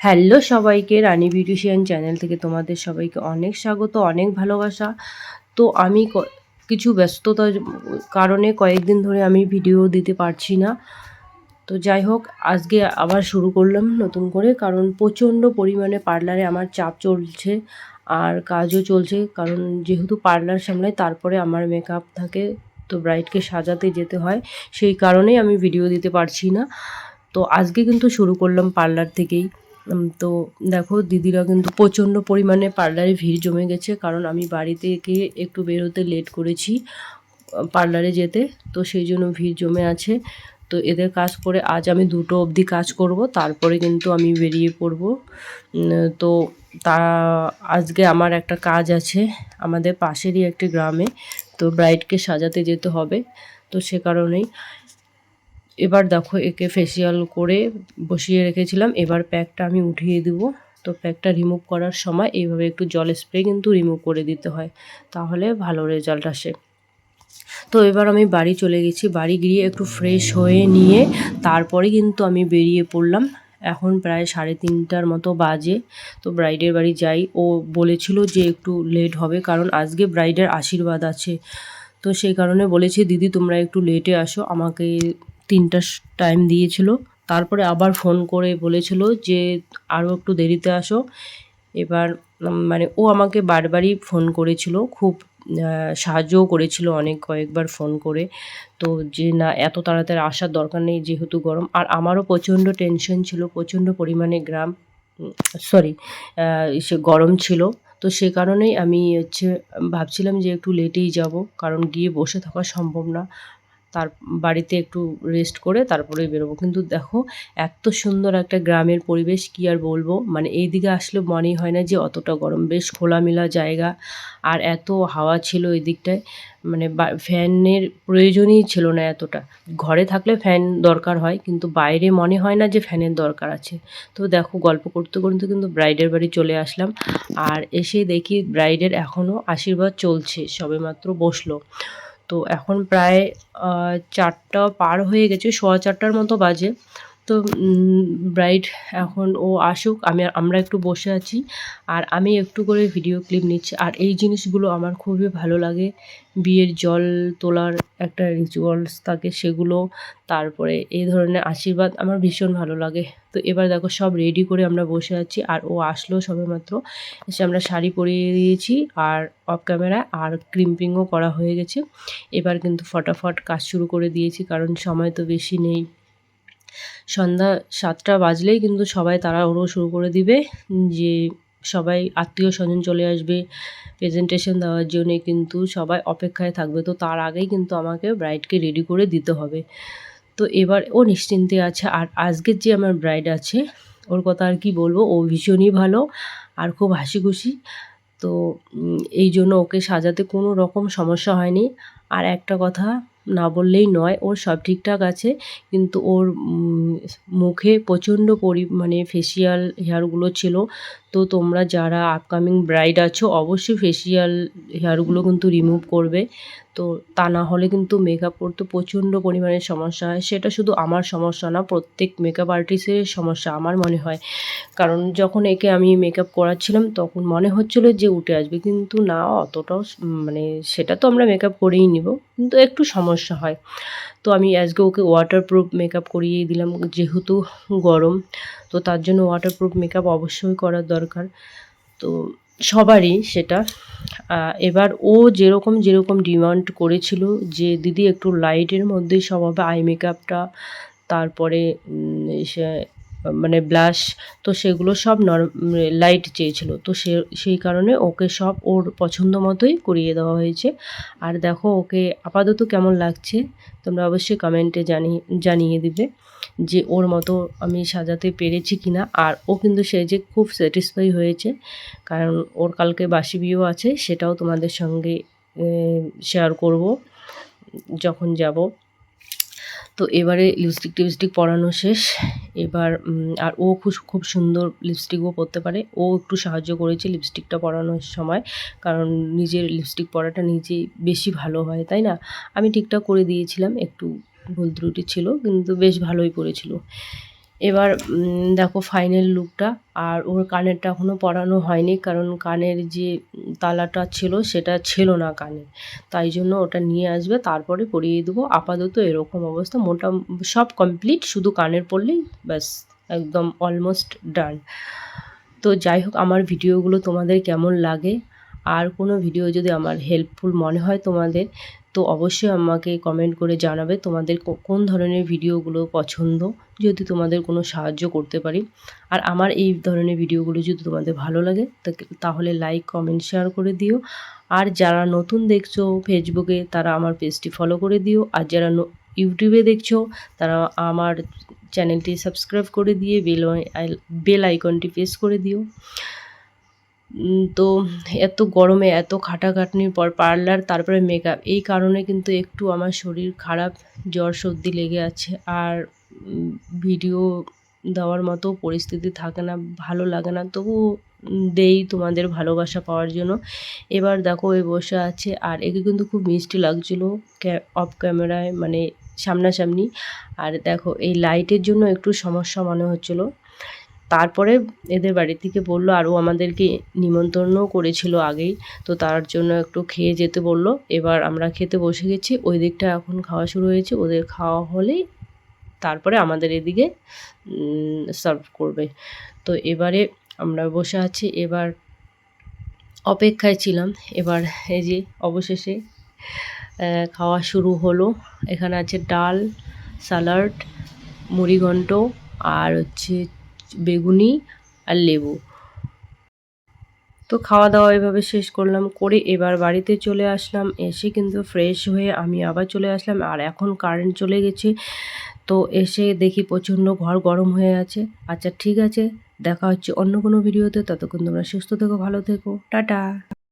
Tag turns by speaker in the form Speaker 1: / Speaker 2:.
Speaker 1: Hello সবাইকে, রানী beautician channel থেকে তোমাদের সবাইকে অনেক স্বাগত, অনেক ভালোবাসা। তো আমি কিছু ব্যস্ততার কারণে কয়েকদিন ধরে আমি ভিডিও দিতে পারছি না। তো যাই হোক, আজকে আবার শুরু করলাম নতুন করে, কারণ প্রচণ্ড পরিমাণে পার্লারে আমার চাপ চলছে আর কাজও চলছে, কারণ যেহেতু পার্লার সামলায় তারপরে আমার মেকআপ থাকে, তো ব্রাইডকে সাজাতে যেতে হয়, সেই কারণেই আমি ভিডিও দিতে পারছি না। তো আজকে কিন্তু শুরু করলাম পার্লার থেকেই। তো দেখো দিদিরা কিন্তু প্রচণ্ড পরিমাণে পার্লারে ভিড় জমে গেছে, কারণ আমি বাড়ি থেকে একটু বেরোতে লেট করেছি পার্লারে যেতে, তো সেই জন্য ভিড় জমে আছে। তো এদের কাজ করে আজ আমি দুটো অবধি কাজ করব, তারপরে কিন্তু আমি বেরিয়ে পড়ব। তো তা আজকে আমার একটা কাজ আছে, আমাদের পাশেরই একটি গ্রামে, তো ব্রাইডকে সাজাতে যেতে হবে, তো সে কারণেই। এবার দেখো একে ফেসিয়াল করে বসিয়ে রেখেছিলাম। এবার প্যাকটা আমি উঠিয়ে দেবো। তো প্যাকটা রিমুভ করার সময় এইভাবে একটু জল স্প্রে কিন্তু রিমুভ করে দিতে হয়। তাহলে ভালো রেজাল্ট আসে। তো এবার আমি বাড়ি চলে গেছি। বাড়ি গিয়ে একটু ফ্রেশ হয়ে নিয়ে তারপরে কিন্তু আমি বেরিয়ে পড়লাম। এখন প্রায় সাড়ে তিনটার মতো বাজে। তো ব্রাইডের বাড়ি যাই। ও বলেছিল যে একটু লেট হবে কারণ আজকে ব্রাইডের আশীর্বাদ আছে। তো সেই কারণে বলেছি, দিদি, তোমরা একটু লেটে আসো। আমাকে তিনটা টাইম দিয়েছিল। তারপরে আবার ফোন করে বলেছিল যে আরও একটু দেরিতে আসো। এবার মানে ও আমাকে বারবারই ফোন করেছিল। খুব সাহায্যও করেছিল অনেক কয়েকবার ফোন করে। তো যে, না, এত তাড়াতাড়ি আসার দরকার নেই, যেহেতু গরম। আর আমারও প্রচণ্ড টেনশন ছিল, প্রচণ্ড পরিমাণে গ্রাম সরি সে গরম ছিল। তো সে কারণেই আমি হচ্ছে, ভাবছিলাম যে, একটু লেটেই যাব। কারণ গিয়ে বসে থাকা সম্ভব না। তার বাড়িতে একটু রেস্ট করে তারপরে বেরোবো। কিন্তু দেখো, এত সুন্দর একটা গ্রামের পরিবেশ, কি আর বলব? মানে এই দিকে আসলে মনেই হয় না যে অতটা গরম। বেশ খোলামেলা জায়গা আর এত হাওয়া ছিল এই দিকটায় মানে ফ্যানের প্রয়োজনই ছিল না এতটা। ঘরে থাকলে ফ্যান দরকার হয়, কিন্তু বাইরে মনে হয় না যে ফ্যানের দরকার আছে। তো দেখো, গল্প করতে করতে কিন্তু ব্রাইডের বাড়ি চলে আসলাম। আর এসে দেখি ব্রাইডের এখনও আশীর্বাদ চলছে, সবেমাত্র বসল। তো এখন প্রায় চারটা পার হয়ে গেছে সোয়া চারটার মতো বাজে। তো ব্রাইড এখন ও আসুক, আমি আমরা একটু বসে আছি আর আমি একটু করে ভিডিও ক্লিপ নিচ্ছি। আর এই জিনিসগুলো আমার খুবই ভালো লাগে। বিয়ের জল তোলার একটা রিচুয়ালস থাকে, সেগুলো তারপরে এই ধরনের আশীর্বাদ আমার ভীষণ ভালো লাগে। তো এবার দেখো, সব রেডি করে আমরা বসে আছি আর ও আসলো সবেমাত্র। এসে আমরা শাড়ি পরিয়ে দিয়েছি আর অফ ক্যামেরা আর ক্রিম্পিংও করা হয়ে গেছে। এবার কিন্তু ফটাফট কাজ শুরু করে দিয়েছি, কারণ সময় তো বেশি নেই। সন্ধ্যা সাতটা বাজলেই কিন্তু সবাই তারা তাড়াহুড়ো শুরু করে দিবে, যে সবাই আত্মীয় স্বজন চলে আসবে। প্রেজেন্টেশন দেওয়ার জন্যে কিন্তু সবাই অপেক্ষায় থাকবে, তো তার আগেই কিন্তু আমাকে ব্রাইডকে রেডি করে দিতে হবে। তো এবার ও নিশ্চিন্তে আছে, আর আজকের যে আমার ব্রাইড আছে, ওর কথা আর কি বলব, ও ভীষণই ভালো আর খুব হাসি খুশি তো এই জন্য ওকে সাজাতে কোনো রকম সমস্যা হয়নি। আর একটা কথা না বললেই নয়, ওর সব ঠিকঠাক আছে, কিন্তু ওর মুখে প্রচণ্ড পরি মানে ফেসিয়াল হেয়ারগুলো ছিল। তো তোমরা যারা আপকামিং ব্রাইড আছো, অবশ্যই ফেসিয়াল হেয়ারগুলো কিন্তু রিমুভ করবে। তো তা না হলে কিন্তু মেকআপ করতে প্রচণ্ড পরিমাণে সমস্যা হয়। সেটা শুধু আমার সমস্যা না, প্রত্যেক মেকআপ আর্টিস্টের সমস্যা আমার মনে হয়। কারণ যখন একে আমি মেকআপ করাচ্ছিলাম, তখন মনে হচ্ছিল যে উঠে আসবে। কিন্তু না, অতটাও মানে সেটা তো আমরা মেকআপ করেই নিব। কিন্তু একটু সমস্যা হয়। তো আমি আজকে ওকে ওয়াটারপ্রুফ মেকআপ করিয়ে দিলাম, যেহেতু গরম। তো তার জন্য ওয়াটারপ্রুফ মেকআপ অবশ্যই করার দরকার। তো সবারই সেটা। এবার ও যেরকম যেরকম ডিমান্ড করেছিল যে, দিদি, একটু লাইটের মধ্যেই সব হবে আই মেকআপটা তারপরে মানে ব্লাশ, তো সেগুলো সব নর লাইট চেয়েছিল। তো সে, সেই কারণে ওকে সব ওর পছন্দ মতোই করিয়ে দেওয়া হয়েছে। আর দেখো ওকে আপাতত কেমন লাগছে, তোমরা অবশ্যই কমেন্টে জানিয়ে জানিয়ে দিবে যে ওর মতো আমি সাজাতে পেরেছি কি না আর ও কিন্তু সে যে খুব স্যাটিসফাই হয়েছে, কারণ ওর কালকে বাসি বিয়েও আছে, সেটাও তোমাদের সঙ্গে শেয়ার করব যখন যাব। তো এবারে লিপস্টিক টিপস্টিক পরানো শেষ। এবার আর ও খুব খুব সুন্দর লিপস্টিকও পরতে পারে। ও একটু সাহায্য করেছে লিপস্টিকটা পরানোর সময়, কারণ নিজের লিপস্টিক পরাটা নিজেই বেশি ভালো হয়, তাই না? আমি ঠিকঠাক করে দিয়েছিলাম, একটু ভুল ত্রুটি ছিল, কিন্তু বেশ ভালোই করেছিল এবার দেখো ফাইনাল লুকটা আর ওর কানেরটা এখনও পরানো হয়নি, কারণ কানের যে তালাটা ছিল সেটা ছিল না কানে তাই জন্য ওটা নিয়ে আসবে, তারপরে পরিয়ে দেবো। আপাতত এরকম অবস্থা, মোটা, সব কমপ্লিট শুধু কানের পরলেই ব্যাস, একদম অলমোস্ট ডান তো যাই হোক, আমার ভিডিওগুলো তোমাদের কেমন লাগে? আর কোনো ভিডিও যদি আমার হেল্পফুল মনে হয় তোমাদের তো অবশ্যই আমাকে কমেন্ট করে জানাবে তোমাদের কোন ধরনের ভিডিওগুলো পছন্দ, যদি তোমাদের কোনো সাহায্য করতে পারি। আর আমার এই ধরনের ভিডিওগুলো যদি তোমাদের ভালো লাগে তাহলে লাইক কমেন্ট শেয়ার করে দিও। আর যারা নতুন দেখছ ফেসবুকে তারা আমার পেজটি ফলো করে দিও। আর যারা ইউটিউবে দেখছ, তারা আমার চ্যানেলটি সাবস্ক্রাইব করে দিয়ে, বেল বেল আইকনটি প্রেস করে দিও। তো এত গরমে, এত খাটাখাটনির পর পার্লার, তারপরে মেকআপ এই কারণে কিন্তু একটু আমার শরীর খারাপ, জ্বর, সর্দি লেগে আছে। আর ভিডিও দেওয়ার মতো পরিস্থিতি থাকে না, ভালো লাগে না, তবু দেই তোমাদের ভালোবাসা পাওয়ার জন্য। এবার দেখো এ বসে আছে, আর একে কিন্তু খুব মিষ্টি লাগছিল অফ ক্যামেরায় মানে সামনাসামনি। আর দেখো, এই লাইটের জন্য একটু সমস্যা মনে হচ্ছিল। তারপরে এদের বাড়ি থেকে বলল, আরও আমাদেরকে নিমন্ত্রণও করেছিল আগেই, তো তার জন্য একটু খেয়ে যেতে বলল। এবার আমরা খেতে বসে গেছি, ওই দিকটা এখন খাওয়া শুরু হয়েছে, ওদের খাওয়া হলেই তারপরে আমাদের এদিকে সার্ভ করবে। তো এবারে আমরা বসে আছি, এবার অপেক্ষায় ছিলাম, এবার এই যে অবশেষে খাওয়া শুরু হলো। এখানে আছে ডাল স্যালাড মুড়িঘণ্ট, আর হচ্ছে বেগুনি আর লেবু। তো খাওয়া দাওয়া এভাবে শেষ করলাম, করে এবার বাড়িতে চলে আসলাম। এসে কিন্তু ফ্রেশ হয়ে আমি আবার চলে আসলাম। আর এখন কারেন্ট চলে গেছে। তো এসে দেখি প্রচণ্ড ঘর গরম হয়ে আছে। আচ্ছা ঠিক আছে। দেখা হচ্ছে অন্য কোনো ভিডিওতে ততক্ষণ তোমরা সুস্থ থেকো, ভালো থেকো। টাটা।